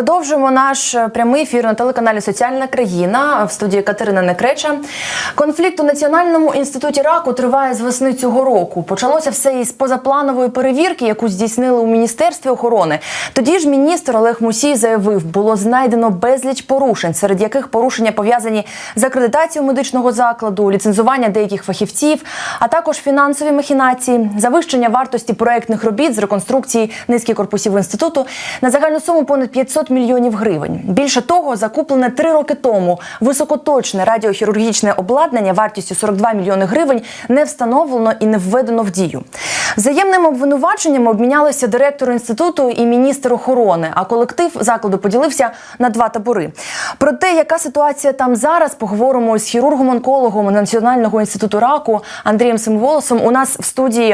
Продовжуємо наш е, прямий ефір на телеканалі Соціальна країна в студії Катерина Некреча. Конфлікт у Національному інституті раку триває з весни цього року. Почалося все із позапланової перевірки, яку здійснили у міністерстві охорони. Тоді ж міністр Олег Мусій заявив, було знайдено безліч порушень, серед яких порушення пов'язані з акредитацією медичного закладу, ліцензування деяких фахівців, а також фінансові махінації, завищення вартості проектних робіт з реконструкції низки корпусів інституту на загальну суму понад 500 мільйонів гривень. Більше того, закуплене три роки тому високоточне радіохірургічне обладнання вартістю 42 мільйони гривень не встановлено і не введено в дію. Взаємним обвинуваченням обмінялися директор інституту і міністр охорони. А колектив закладу поділився на два табори. Про те, яка ситуація там зараз, поговоримо з хірургом-онкологом Національного інституту раку Андрієм Семиволосом. У нас в студії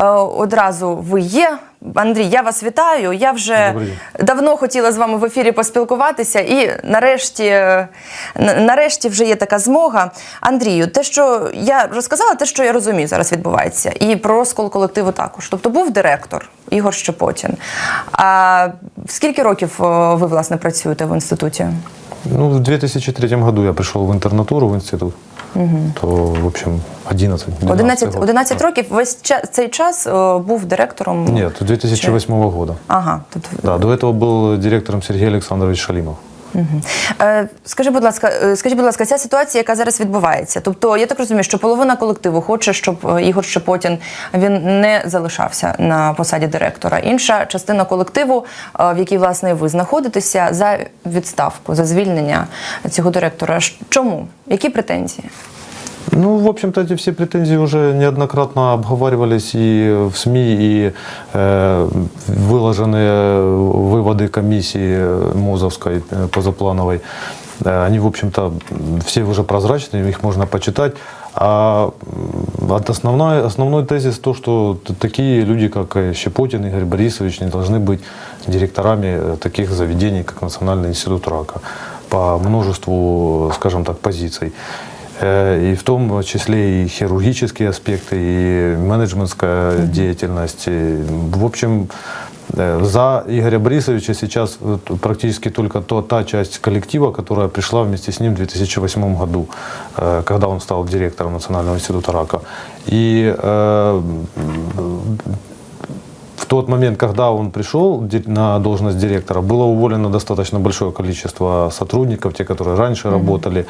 е, одразу ви є. Андрій, я вас вітаю. Я вже давно хотіла з вами в ефірі поспілкуватися, і нарешті, нарешті вже є така змога. Андрію, те, що я розказала, те, що я розумію, зараз відбувається, і про розкол колективу також. Тобто був директор Ігор Щепотін. А скільки років ви власне працюєте в інституті? Ну, в 2003 году я пришел в интернатуру в институт. То, в общем, 11. 11, год. 11 років. Весь ча- цей час е, був директором. Нет, 2008 года. Ага, тут Да, до этого был директором Сергей Александрович Е, Скажи, будь ласка, е, скажіть, будь ласка, ця ситуація, яка зараз відбувається, тобто я так розумію, що половина колективу хоче, щоб е, Ігор Шепотін він не залишався на посаді директора. Інша частина колективу, в якій власне ви знаходитеся, за відставку, за звільнення цього директора. Чому? Які претензії? Ну, в общем-то, эти все претензии уже неоднократно обговаривались и в СМИ, и э, выложены выводы комиссии МОЗовской э, позаплановой. Э, Они, в общем-то, все уже прозрачные, их можно почитать. А от основной, основной тезис то, что такие люди, как э, Щепотин Игорь Борисович, не должны быть директорами таких заведений, как Национальный институт рака по множеству, скажем так, позиций. Э, И в том числе и хирургические аспекты, и менеджментская деятельность. И, В общем, э, за Игоря Борисовича сейчас практически только то, та часть коллектива, которая пришла вместе с ним в 2008 году, э, когда он стал директором Национального института рака. И тот момент, когда он пришел на должность директора, было уволено достаточно большое количество сотрудников, те, которые раньше работали.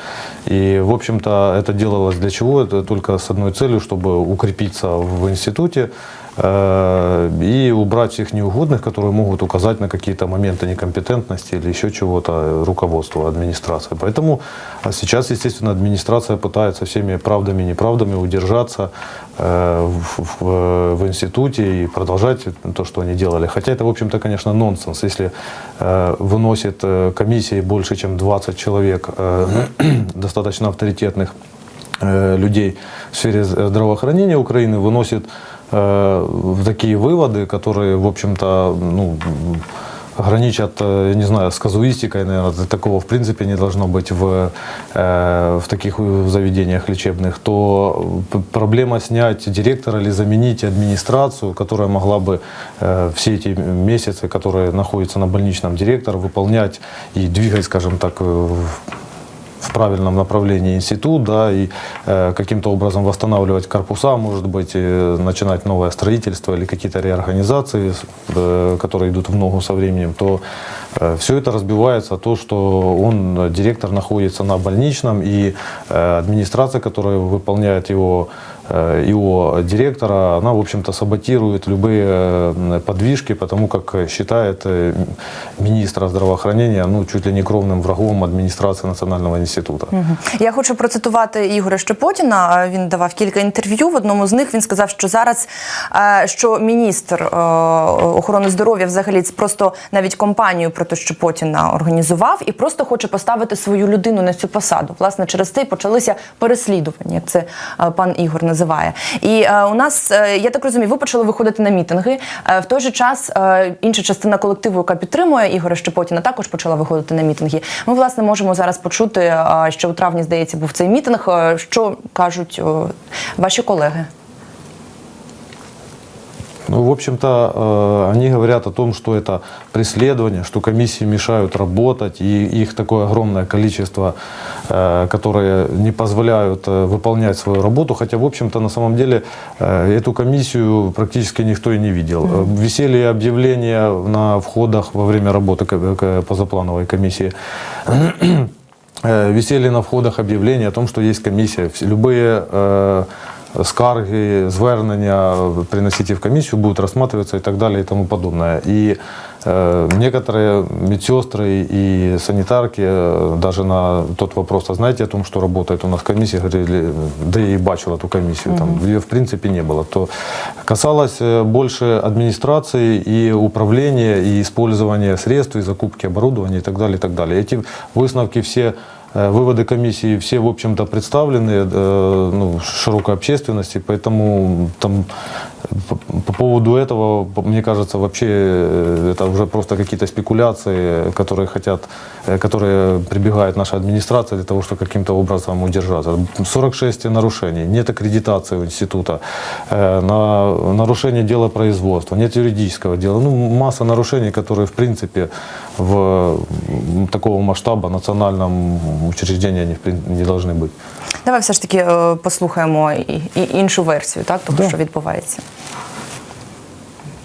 И, в общем-то, это делалось для чего? Это только с одной целью, чтобы укрепиться в институте и убрать всех неугодных, которые могут указать на какие-то моменты некомпетентности или еще чего-то э, руководству администрации. Поэтому а сейчас, естественно, администрация пытается всеми правдами и неправдами удержаться э, в, в- в институте и продолжать то, что они делали. Хотя это, в общем-то, конечно, нонсенс. Если э, выносит э, комиссии больше, чем 20 человек э, достаточно авторитетных э, людей в сфере здравоохранения Украины выносит э, такие выводы, которые, в общем-то, ну, граничат, э, я не знаю, с казуистикой, наверное, такого в принципе не должно быть в, э, в таких э, заведениях лечебных, то п- проблема снять директора или заменить администрацию, которая могла бы э, все эти месяцы, которые находятся на больничном директор, выполнять и двигать, скажем так, э, в правильном направлении институт, да, и э, каким-то образом восстанавливать корпуса, может быть, э, начинать новое строительство или какие-то реорганизации, э, которые идут в ногу со временем, то все это разбивается то, что он, э, директор, находится на больничном, и э, администрация, которая выполняет его э, его директора, она, в общем-то, саботирует любые э, подвижки, потому как считает э, министра здравоохранения, ну, чуть ли не кровным врагом администрации Национального института. Я хочу процитувати Ігоря Щепотіна. Він давав кілька інтерв'ю. В одному з них він сказав, що зараз е, що міністр е, охорони здоров'я взагалі це просто навіть компанію проти Щепотіна організував і просто хоче поставити свою людину на цю посаду. Власне, через це і почалися переслідування, як це е, пан Ігор називає. І е, у нас, е, я так розумію, ви почали виходити на мітинги. Е, В той же час інша частина колективу, яка підтримує Ігоря Щепотіна, також почала виходити на мітинги. Ми власне можемо зараз почути, що у травні здається був цей мітинг. Що кажуть ваші колеги? Ну, в общем-то, э, они говорят о том, что это преследование, что комиссии мешают работать, и их такое огромное количество, э, которые не позволяют э, выполнять свою работу. Хотя, в общем-то, на самом деле эту комиссию практически никто и не видел. Висели объявления на входах во время работы позаплановой комиссии. Висели на входах объявления о том, что есть комиссия. Любые э, скарги, звернення приносите в комиссию, будут рассматриваться и так далее и тому подобное. И э, некоторые медсестры и санитарки э, даже на тот вопрос, а знаете о том, что работает у нас комиссия, говорили, да я и бачила эту комиссию, там ее в принципе не было. То касалось э, больше администрации и управления, и использования средств, и закупки оборудования и так далее, и так далее. Эти выставки все Выводы комиссии все, в общем-то, представлены э, ну, широкой общественности, поэтому там по, по поводу этого, мне кажется, вообще э, это уже просто какие-то спекуляции, которые хотят, э, которые прибегает наша администрация для того, чтобы каким-то образом удержаться. 46 нарушений, нет аккредитации у института, э, на нарушение дела производства, нет юридического дела. Ну, масса нарушений, которые, в принципе, в такого масштаба национальном учреждении прин- не должны быть. Давай все ж таки е, послухаємо і, і іншу версію, так того, що відбувається.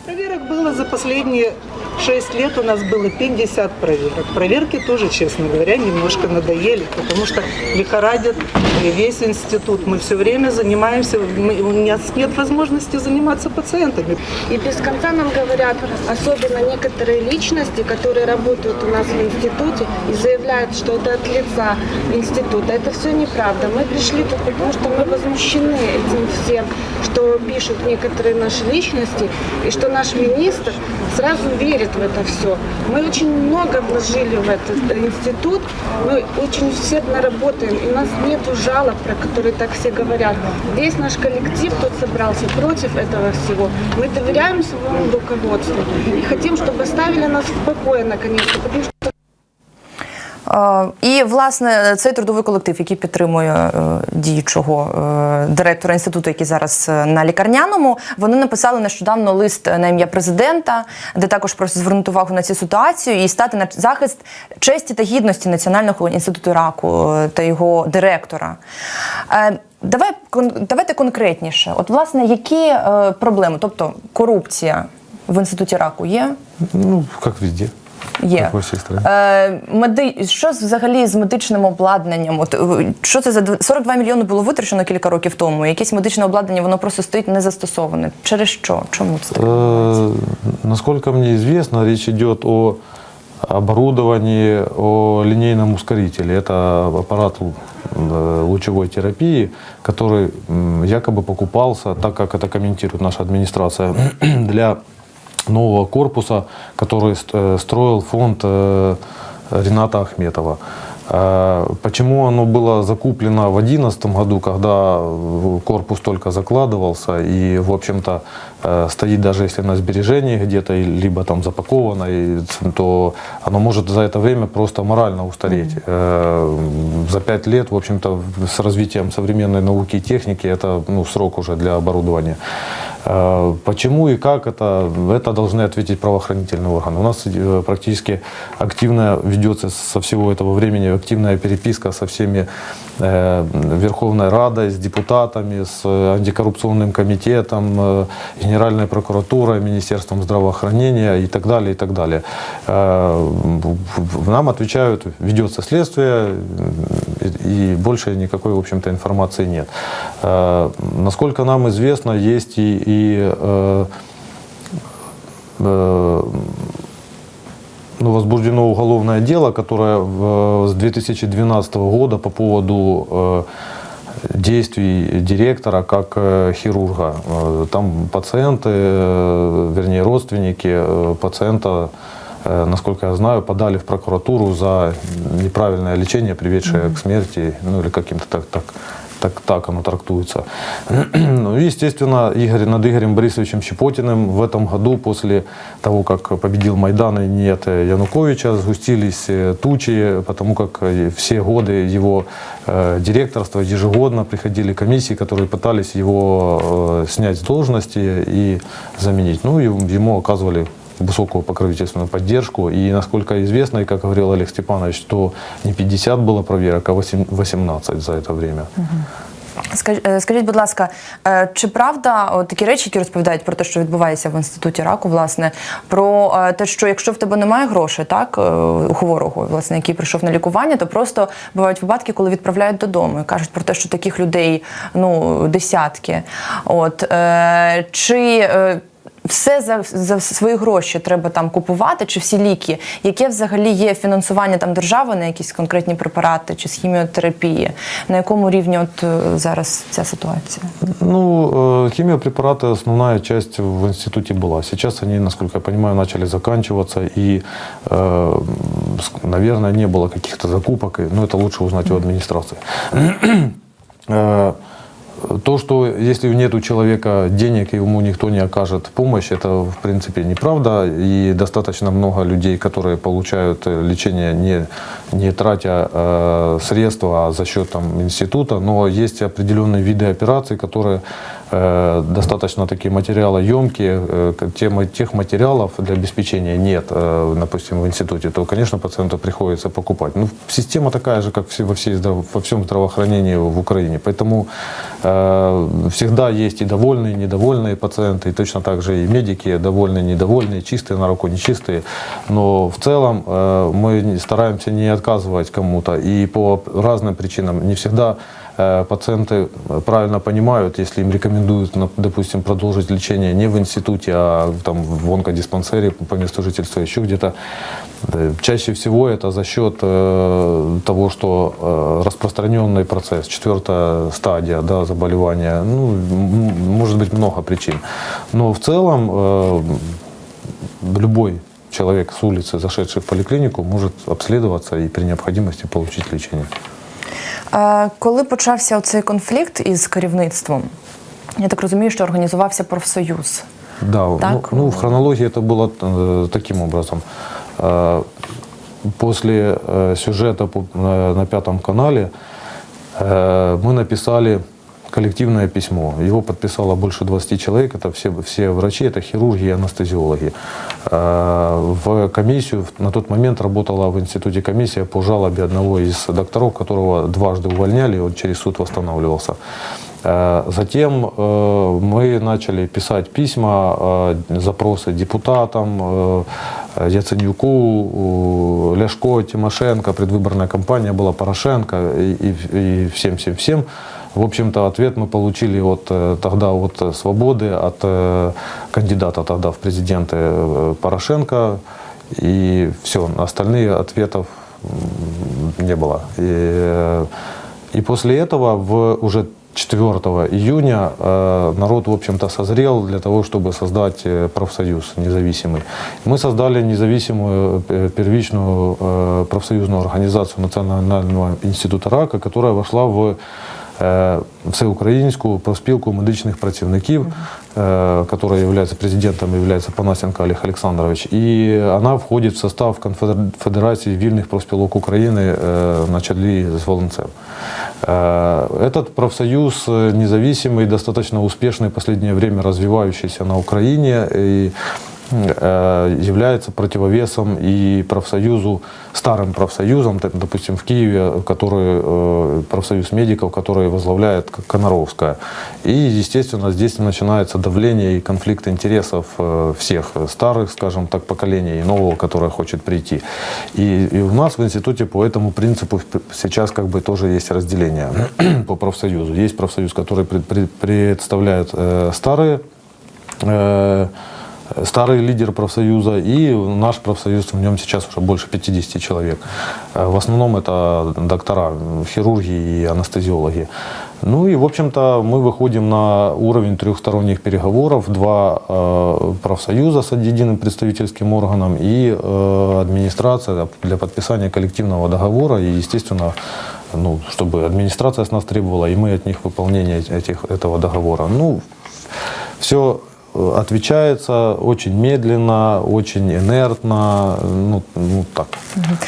Проверок было за последние 6 лет у нас было 50 проверок. Проверки тоже, честно говоря, немножко надоели, потому что лихорадит весь институт. Мы все время занимаемся, мы- у нас нет возможности заниматься пациентами. И без конца нам говорят, особенно некоторые личности, которые работают у нас в институте и заявляют, что это от лица института. Это все неправда. Мы пришли тут потому, что мы возмущены этим всем, что пишут некоторые наши личности, и что наш министр сразу верит в это все. Мы очень много вложили в этот институт, мы очень усердно работаем, и у нас нет жалоб, про которые так все говорят. Весь наш коллектив тут собрался против этого всего. Мы доверяем своему руководству и хотим, чтобы оставили нас в покое наконец-то, потому что І власне цей трудовий колектив, який підтримує е, діючого е, директора інституту, який зараз е, на лікарняному, вони написали нещодавно лист на ім'я президента, де також просять звернути увагу на цю ситуацію і стати на захист честі та гідності Національного інституту раку е, та його директора. Е, Давай давайте конкретніше. От власне, які е, проблеми, тобто корупція в інституті раку є? Ну, как везде. Є. Как во всей стране. Е, меди... Що з- взагалі з медичним обладнанням? От, е, що це за дв- 42 мільйони було витрачено кілька років тому? Якесь медичне обладнання, воно просто стоїть не застосоване. Через що? Чому це так? Э, Насколько мне известно, речь идет о оборудовании, о линейном ускорителе. Это аппарат э, лучевой терапии, который м, якобы покупался, так как это комментирует наша администрация, для нового корпуса, который э, строил фонд э, Рената Ахметова. Э, Почему оно было закуплено в 2011 году, когда корпус только закладывался и, в общем-то, стоит даже если на сбережении где-то, либо там запаковано, то оно может за это время просто морально устареть. Э, За пять лет, в общем-то, с развитием современной науки и техники, это ну, срок уже для оборудования. Э, Почему и как это, это должны ответить правоохранительные органы. У нас э, практически активно ведется со всего этого времени активная переписка со всеми Верховной Радой, с депутатами, с антикоррупционным комитетом, Генеральной прокуратурой, Министерством здравоохранения и так далее, и так далее. Нам отвечают, ведется следствие, и больше никакой, в общем-то, информации нет. Э, Насколько нам известно, есть и, и э, э, ну, возбуждено уголовное дело, которое в- с 2012 года по поводу э, действий директора как э, хирурга. Э, Там пациенты, вернее родственники пациента, насколько я знаю, подали в прокуратуру за неправильное лечение, приведшее к смерти, ну или каким-то так, так так, так оно трактуется. Ну, естественно, Игорь, над Игорем Борисовичем Щепотиным в этом году, после того, как победил Майдан и нет Януковича, сгустились э, тучи, потому как э, все годы его э, директорства ежегодно приходили комиссии, которые пытались его э, снять с должности и заменить. Ну, ему оказывали высокую покровительственную поддержку. И, насколько известно, и как говорил Олег Степанович, что не 50 было проверок, а 8 18 за это время. Скаж- е, Скажіть, будь ласка, е, чи правда от такі речі, які розповідають про те, що відбувається в інституті раку, власне, про е, те, що якщо в тебе немає грошей, так е, у хворого, власне, який прийшов на лікування, то просто бувають випадки, коли відправляють додому і кажуть про те, що таких людей ну десятки. От е, чи е, все за, за свої гроші треба там купувати, чи всі ліки? Яке взагалі є фінансування там держави на якісь конкретні препарати чи з хіміотерапії? На якому рівні от е, зараз ця ситуація? Ну, э, химиопрепараты основная часть в институте была. Сейчас они, насколько я понимаю, начали заканчиваться, и, э, ск- наверное, не было каких-то закупок, и- но это лучше узнать у администрации. То, что если нет у человека денег, и ему никто не окажет помощь, это в принципе неправда. И достаточно много людей, которые получают э, лечение не, не тратя э, средства, а за счет там, института. Но есть определенные виды операций, которые э, достаточно такие материалоемкие. Э, к- те ма- тех материалов для обеспечения нет, э, допустим, в институте, то, конечно, пациенту приходится покупать. Ну, система такая же, как во, всей, во всем здравоохранении в Украине. Поэтому э, всегда есть и довольные, и недовольные пациенты, и точно так же и медики довольные, недовольные, чистые на руку, нечистые. Но в целом э, мы стараемся не отказывать кому-то. И по разным причинам не всегда э, пациенты правильно понимают, если им рекомендуют, допустим, продолжить лечение не в институте, а там в онкодиспансере по месту жительства, еще где-то. Э, Чаще всего это за счет э, того, что э, распространенный процесс, четвертая стадия да, заболевания, ну, может быть много причин. Но в целом э, любой человек с улицы, зашедший в поликлинику, может обследоваться и при необходимости получить лечение. Е, Коли почався цей конфлікт із керівництвом, я так розумію, що організувався профсоюз. Да, ну, Так? ну, в хронологии это было э, таким образом. Э, после э, сюжета по- на, на Пятом канале э, мы написали коллективное письмо. Его подписало больше 20 человек. Это все, все врачи, это хирурги и анестезиологи. Э, В комиссию на тот момент работала в институте комиссия по жалобе одного из докторов, которого дважды увольняли, он через суд восстанавливался. Э, Затем э, мы начали писать письма, э, запросы депутатам, Яценюку, Ляшко, Тимошенко, предвыборная кампания была Порошенко и, всем-всем-всем. В общем-то, ответ мы получили от, тогда от «Свободы», от кандидата тогда в президенты Порошенко. И все, остальные ответов не было. И, и после этого в уже 4 июня э, народ, в общем-то, созрел для того, чтобы создать э, профсоюз независимый. Мы создали независимую э, первичную э, профсоюзную организацию Национального института рака, которая вошла в е, всеукраїнську профспілку медичних працівників, е, которая является президентом, является Панасенко Олег Александрович. И она входит в состав Конфедер- Федерации вільних профспілок України е, на чолі з Волонцем. Э, Этот профсоюз э, независимый, достаточно успешный в последнее время развивающийся на Украине и э, является противовесом и профсоюзу, старым профсоюзам, допустим, в Киеве, который, э, профсоюз медиков, который возглавляет Коноровская. И, естественно, здесь начинается давление и конфликт интересов э, всех старых, скажем так, поколений и нового, которое хочет прийти. И, и у нас в институте по этому принципу сейчас как бы тоже есть разделение по профсоюзу. Есть профсоюз, который пред- пред- представляет э, старые э, старый лидер профсоюза и наш профсоюз, в нем сейчас уже больше 50 человек. Э, В основном это доктора, хирурги и анестезиологи. Ну и, в общем-то, мы выходим на уровень трехсторонних переговоров. Два э, профсоюза с единым представительским органом и э, администрация для подписания коллективного договора. И, естественно, ну, чтобы администрация с нас требовала, и мы от них выполнение этих, этого договора. Ну, все отвечается очень медленно, очень инертно, ну, ну так.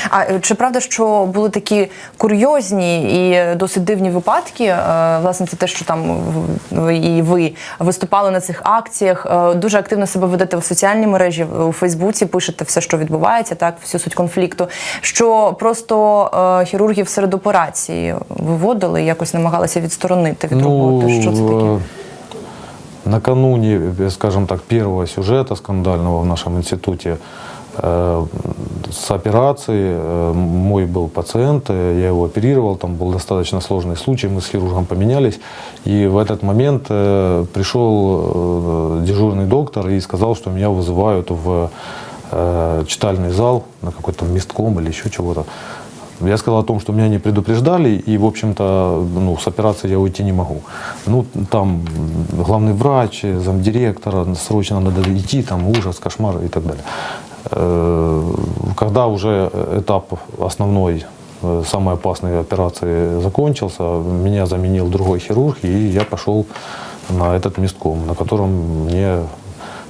А е, чи правда, що були такі курйозні і досить дивні випадки? Е, Власне, це те, що там і ви виступали на цих акціях, е, дуже активно себе ведете в соціальній мережі, у Фейсбуці, пишете все, що відбувається, так, всю суть конфлікту. Що просто хірургів серед операції виводили якось намагалися відсторонити від роботи. Що це таке? Накануне, э, скажем так, первого сюжета скандального в нашем институте э, с операции э, мой был пациент, я его оперировал, там был достаточно сложный случай, мы с хирургом поменялись, и в этот момент пришел дежурный доктор и сказал, что меня вызывают в читальный зал на какой-то местком или еще чего-то. Я сказал о том, что меня не предупреждали, и, в общем-то, ну, с операции я уйти не могу. Ну, там главный врач, замдиректора, срочно надо идти, там ужас, кошмар и так далее. Э, Когда уже этап основной, э, самой опасной операции закончился, меня заменил другой хирург, и я пошел на этот местком, на котором мне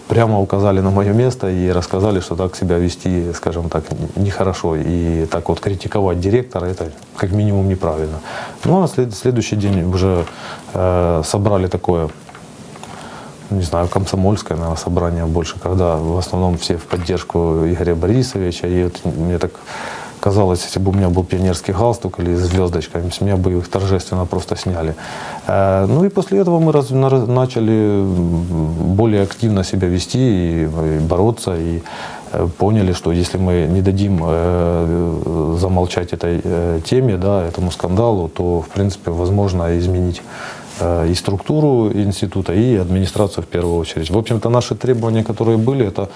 прямо указали на мое место и рассказали, что так себя вести, скажем так, нехорошо. И так вот критиковать директора, это как минимум неправильно. Ну а след- следующий день уже э, собрали такое, не знаю, комсомольское, наверное, собрание больше, когда в основном все в поддержку Игоря Борисовича. И вот мне так казалось, если бы у меня был пионерский галстук или звездочка, с меня бы их торжественно просто сняли. Э, Ну и после этого мы начали более активно себя вести и, бороться, и э, поняли, что если мы не дадим э, замолчать этой теме, да, этому скандалу, то, в принципе, возможно изменить и структуру института, и администрацию в первую очередь. В общем-то, наши требования, которые были, это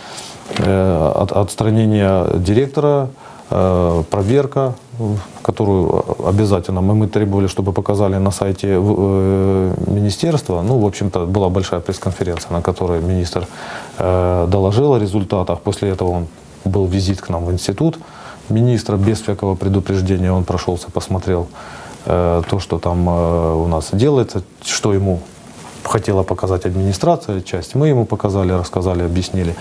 от- отстранение директора, проверка, э, которую обязательно мы, мы требовали, чтобы показали на сайте э, министерства. Ну, в общем-то, была большая пресс-конференция, на которой министр э, доложил о результатах. После этого он был визит к нам в институт министра без всякого предупреждения. Он прошелся, посмотрел то, что там у нас делается, что ему хотела показать администрация, часть мы ему показали, рассказали, объяснили.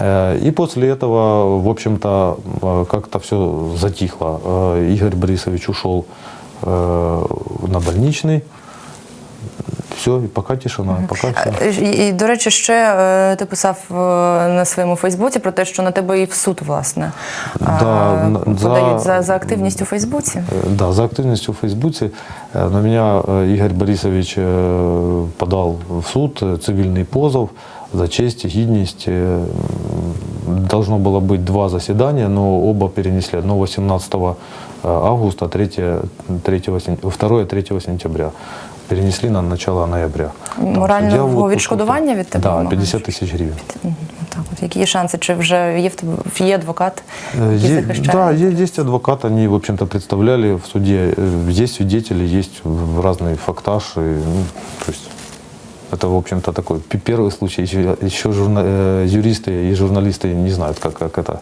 Э, И после этого, в общем-то, э, как-то все затихло. Э, Игорь Борисович ушел э, на больничный. Все, и пока тишина, пока все. Е, І, і, до речі, ще е, ти писав е, на своєму Фейсбуці про те, що на тебе і в суд, власне, е, Да, на- подають за- за, за активність у Фейсбуці. Э, Да, за активностью в Фейсбуке э, на меня э, Игорь Борисович э, подал в суд э, цивильный позов за честь и гидность. Э, м, Должно было быть два заседания, но оба перенесли. Одно 18 августа, 3, 3, 2 3 сентября. Перенесли на начало ноября. Там Морального судья в отпуск відшкодування ушел. від тебе Да, вимагають? 50 тысяч гривен. Мгм, Так, от які є шанси? Чи вже є в тебе є адвокат, Э, який е- захищає? Да, е- есть адвокат, они, в общем-то, представляли в суде. Э, Есть свидетели, есть в- разный фактаж. и, ну, то есть это, в общем-то, такой пе- первый случай. Еще, еще журна- э, юристы и журналисты не знают, как, как это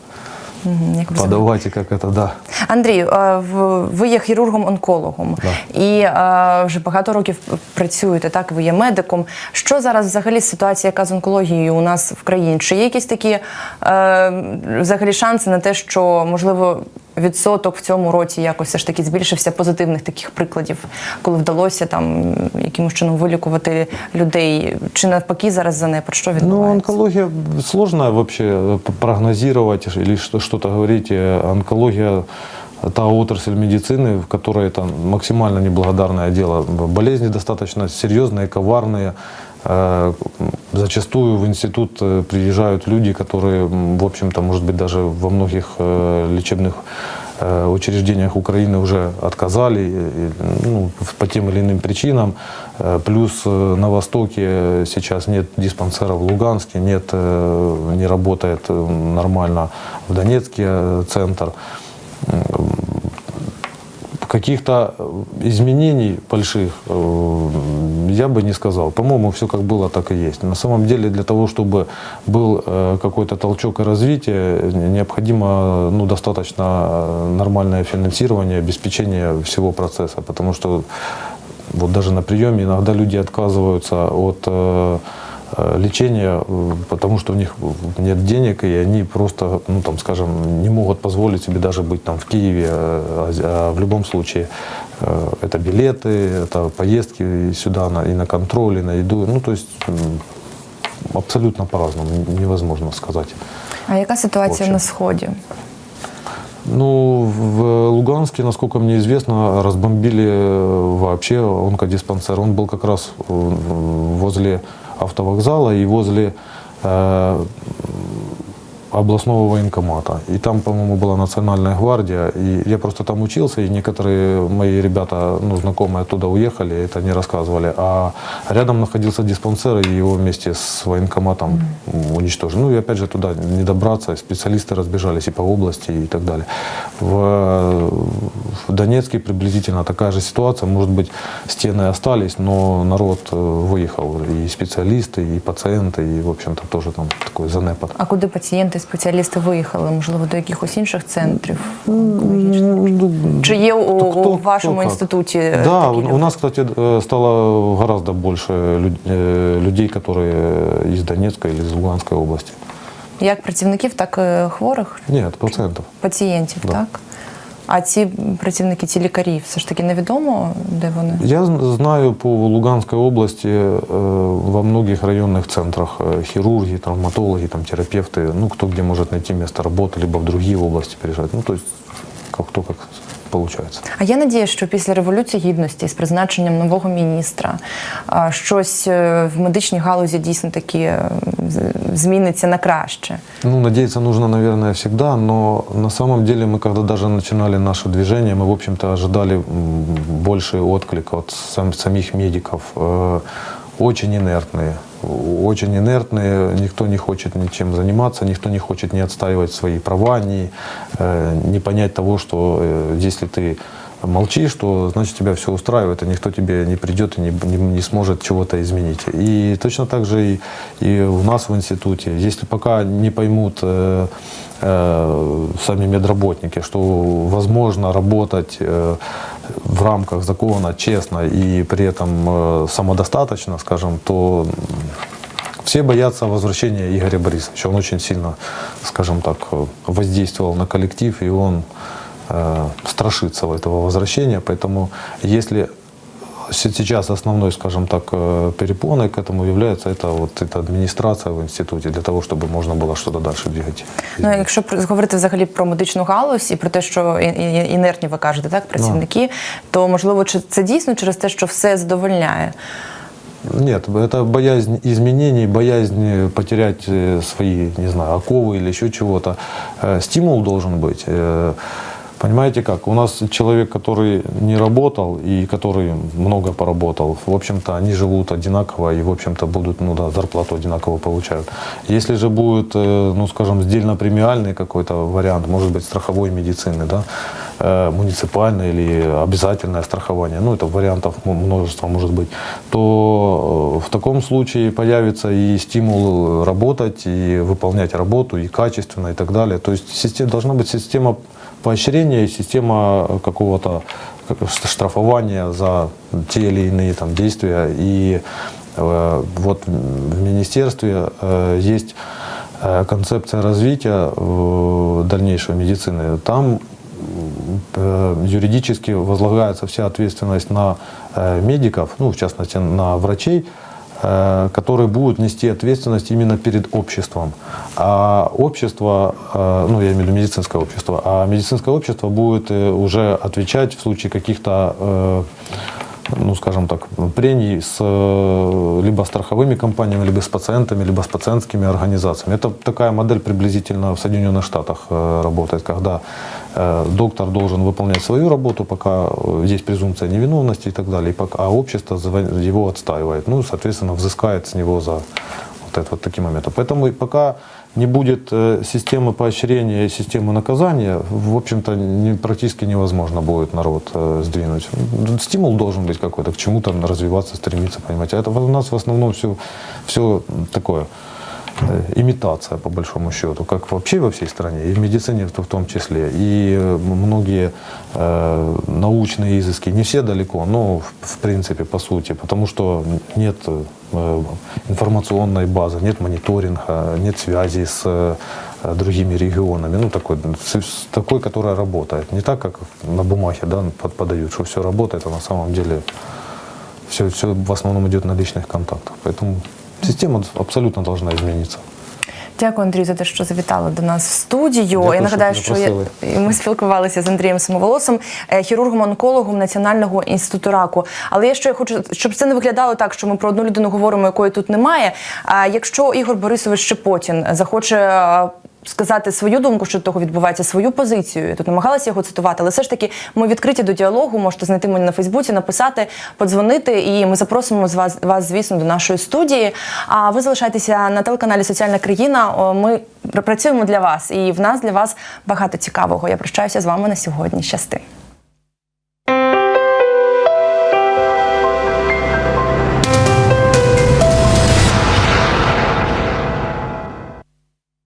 Мгм, як ви подавать и как это, да. Андрію, е, в- ви є хірургом-онкологом і е, вже багато років працюєте, так, ви є медиком. Що зараз взагалі ситуація, яка з онкологією у нас в країні? Чи є якісь такі е, взагалі шанси на те, що можливо відсоток в цьому році якось все ж таки збільшився позитивних таких прикладів, коли вдалося там якимось чином вилікувати людей? Чи навпаки зараз занепад? Що Ну, відбувається? онкология сложно вообще э, п- прогнозировать или что- что-то говорить. Э, Онкология та отрасль медицины, в которой это максимально неблагодарное дело. Болезни достаточно серьезные, коварные. Э, Зачастую в институт э, приезжают люди, которые, в общем-то, может быть, даже во многих э, лечебных учреждениях Украины уже отказали ну, по тем или иным причинам. Плюс на Востоке сейчас нет диспансера в Луганске, нет, не работает нормально в Донецке центр. Каких-то э, изменений больших э, я бы не сказал. По-моему, все как было, так и есть. На самом деле, для того, чтобы был э, какой-то толчок и развитие, необходимо ну, достаточно нормальное финансирование, обеспечение всего процесса. Потому что вот даже на приеме иногда люди отказываются от э, э, лечения, э, потому что у них нет денег, и они просто, ну там, скажем, не могут позволить себе даже быть там в Киеве. э, А а в любом случае э, это билеты, это поездки сюда на, и на контроль, и на еду. Ну, то есть абсолютно по-разному, невозможно сказать. А яка ситуація общем. на сході? Ну, в Луганске, насколько мне известно, разбомбили э, вообще онкодиспансер. Он был как раз э, возле автовокзала и возле э, областного военкомата. И там, по-моему, была национальная гвардия. И я просто там учился, и некоторые мои ребята, ну, знакомые оттуда уехали, это не рассказывали. А рядом находился диспансер, и его вместе с военкоматом уничтожили. Ну и опять же туда не добраться, специалисты разбежались и по области, и так далее. В, в Донецке приблизительно такая же ситуация. Может быть, стены остались, но народ э, выехал. И специалисты, и пациенты, и, в общем-то, тоже там такой занепад. А куди пацієнти, спеціалісти виїхали? Можливо, до якихось інших центрів? онкологічних? Чи є у, Кто- кто- у вашому кто как. інституті? Да, такі у, люди? у нас, кстати, э, стало гораздо больше люд- э, людей, которые из Донецка или из Луганской области. Як працівників, так і хворих, Нет, пациентов. пацієнтів, Да. так? А ці працівники, ці лікарі, все ж таки невідомо, де вони? Я з- знаю по Луганской области э, во многих районных центрах э, хирурги, травматологи, там, терапевты, ну, кто где может найти место работы, либо в другие области переезжать. Ну, то есть, как, кто как получается. А я надію, що після революції гідності з призначенням нового міністра а, щось е, в медичній галузі дійсно таки е, з- зміниться на краще. Ну, надеяться нужно, наверное, всегда, но на самом деле мы, когда даже начинали наше движение, мы, в общем-то, ожидали м, больший отклик от сам- самих медиков. Э, Очень инертные, очень инертные, никто не хочет ничем заниматься, никто не хочет не отстаивать свои права, не, э, не понять того, что э, если ты молчишь, то значит тебя все устраивает, и никто тебе не придет и не, не, не сможет чего-то изменить. И точно так же и, и у нас в институте. Если пока не поймут э, э, сами медработники, что возможно работать э, в рамках закона честно и при этом э, самодостаточно, скажем, то все боятся возвращения Игоря Борисовича. Он очень сильно, скажем так, воздействовал на коллектив, и он э, страшится этого возвращения. Поэтому если сейчас основной, скажем так, э, перепоной к этому является это вот эта администрация в институте для того, чтобы можно было что-то дальше двигать. Ну, а якщо про- говорити взагалі про медичну галузь і про те, що і- і- інертні ви кажете, так, працівники, то можливо, чи це дійсно через те, що все задовольняє? Нет, это боязнь изменений, боязнь потерять э, свои, не знаю, оковы или еще чего-то. Э, Стимул должен быть. Понимаете как? У нас человек, который не работал и который много поработал, в общем-то, они живут одинаково и, в общем-то, будут, ну да, зарплату одинаково получают. Если же будет, э, ну, скажем, сдельно-премиальный какой-то вариант, может быть, страховой медицины, да, э, муниципальное или обязательное страхование, ну, это вариантов множество может быть, то э, в таком случае появится и стимул работать, и выполнять работу, и качественно, и так далее. То есть система, должна быть система поощрения и система какого-то штрафования за те или иные там, действия. И э, вот в министерстве э, есть э, концепция развития э, дальнейшей медицины. Там э, юридически возлагается вся ответственность на э, медиков, ну, в частности, на врачей, которые будут нести ответственность именно перед обществом. А общество, э, ну, я имею в виду медицинское общество, а медицинское общество будет э, уже отвечать в случае каких-то э, ну, скажем так, прений с э, либо страховыми компаниями, либо с пациентами, либо с пациентскими организациями. Это такая модель приблизительно в Соединенных Штатах э, работает, когда э, доктор должен выполнять свою работу, пока э, есть презумпция невиновности и так далее, а общество его отстаивает, ну, соответственно, взыскает с него за вот это вот такие моменты. Поэтому пока не будет э, системы поощрения и системы наказания, в общем-то, практически невозможно будет народ э, сдвинуть. Ну, Стимул должен быть какой-то, к чему-то развиваться, стремиться, понимаете. Это у нас в основном все, все такое э, имитация, по большому счету, как вообще во всей стране, и в медицине в том числе. И э, многие э, научные изыски, не все далеко, но в, принципе, по сути, потому что нет э, информационной базы, нет мониторинга, нет связи с э, другими регионами, ну такой, такой, которая работает. Не так, как на бумаге да, под- подают, что все работает, а на самом деле все, все в основном идет на личных контактах. Поэтому система абсолютно должна измениться. Дякую, Андрій, за те, що завітали до нас в студію. Дякую, я нагадаю, що що я, ми спілкувалися з Андрієм Самоволосом, е, хірургом-онкологом Національного інституту раку. Але я ще хочу, щоб це не виглядало так, що ми про одну людину говоримо, якої тут немає. А якщо Ігор Борисович Щепотін захоче. Сказати свою думку щодо того відбувається, свою позицію. Я тут намагалася його цитувати, але все ж таки ми відкриті до діалогу. Можете знайти мене на Фейсбуці, написати, подзвонити, і ми запросимо з вас, вас, звісно, до нашої студії. А ви залишайтеся на телеканалі Соціальна країна. Ми працюємо для вас, і в нас для вас багато цікавого. Я прощаюся з вами на сьогодні. Щасти.